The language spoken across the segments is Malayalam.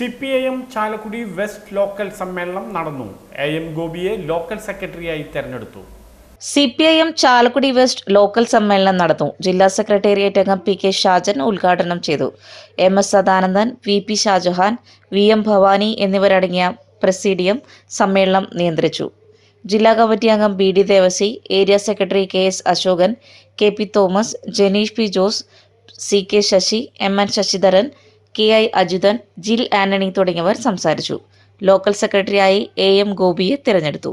C P I M Chalakudy west local സമ്മേളനം നടന്നു. എ എം ഗോപിയെ ലോക്കൽ സെക്രട്ടറിയായി തെരഞ്ഞെടുത്തു. C P I M Chalakudy west local സമ്മേളനം നടന്നു. ജില്ലാ സെക്രട്ടേറിയറ്റ് അംഗം പി കെ ഷാജൻ ഉദ്ഘാടനം ചെയ്തു. M S Sadanandan V P Shajahan V M Bhavani എന്നിവരടങ്ങിയ പ്രസിഡിയം സമ്മേളനം നിയന്ത്രിച്ചു. ജില്ലാ കമ്മിറ്റി അംഗം B D Devasi area secretary K S Ashokan K P Thomas Janeesh P Jose C K Sasi M N Sasidharan K I Ajuthan Jil Antony തുടങ്ങിയവർ സംസാരിച്ചു. ലോക്കൽ സെക്രട്ടറിയായി എ എം ഗോപിയെ തിരഞ്ഞെടുത്തു.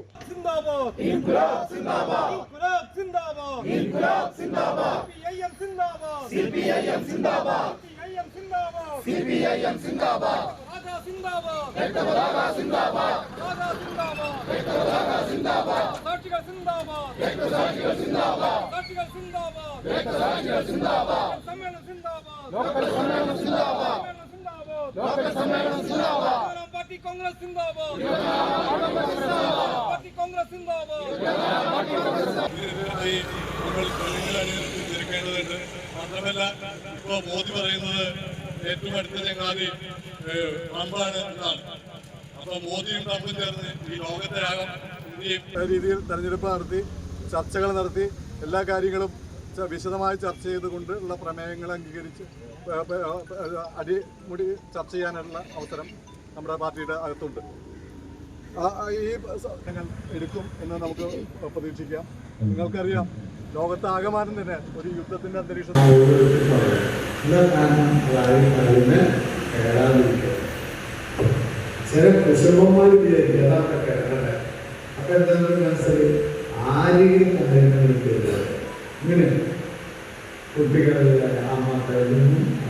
ലോക്കൽ സമ്മേളനം പാർട്ടി കോൺഗ്രസ് പാർട്ടി കോൺഗ്രസ് നമ്മൾ തെലുങ്കിൽ അണിനിരക്കേണ്ടതുണ്ട് മാത്രമല്ല ഇപ്പോ മോദി പറയുന്നത് ഏറ്റവും അടുത്ത ചങ്ങാതി ട്രംപാണ് എന്നാണ്. അപ്പോൾ മോദിയും ട്രംപും ചേർന്ന് ഈ ലോകത്തെ ആകാം രീതിയിൽ തെരഞ്ഞെടുപ്പ് നടത്തി ചർച്ചകൾ നടത്തി എല്ലാ കാര്യങ്ങളും വിശദമായി ചർച്ച ചെയ്തുകൊണ്ട് ഉള്ള പ്രമേയങ്ങൾ അംഗീകരിച്ച് അടിമുടി ചർച്ച ചെയ്യാനുള്ള അവസരം നമ്മുടെ പാർട്ടിയുടെ അകത്തുണ്ട്. ഈ ഞങ്ങൾ എടുക്കും എന്ന് നമുക്ക് പ്രതീക്ഷിക്കാം. നിങ്ങൾക്കറിയാം ലോകത്താകമാനം തന്നെ ഒരു യുദ്ധത്തിന്റെ അന്തരീക്ഷം ആരെയും ഇങ്ങനെ കുട്ടികളിലെ ആ കാരണമാണ്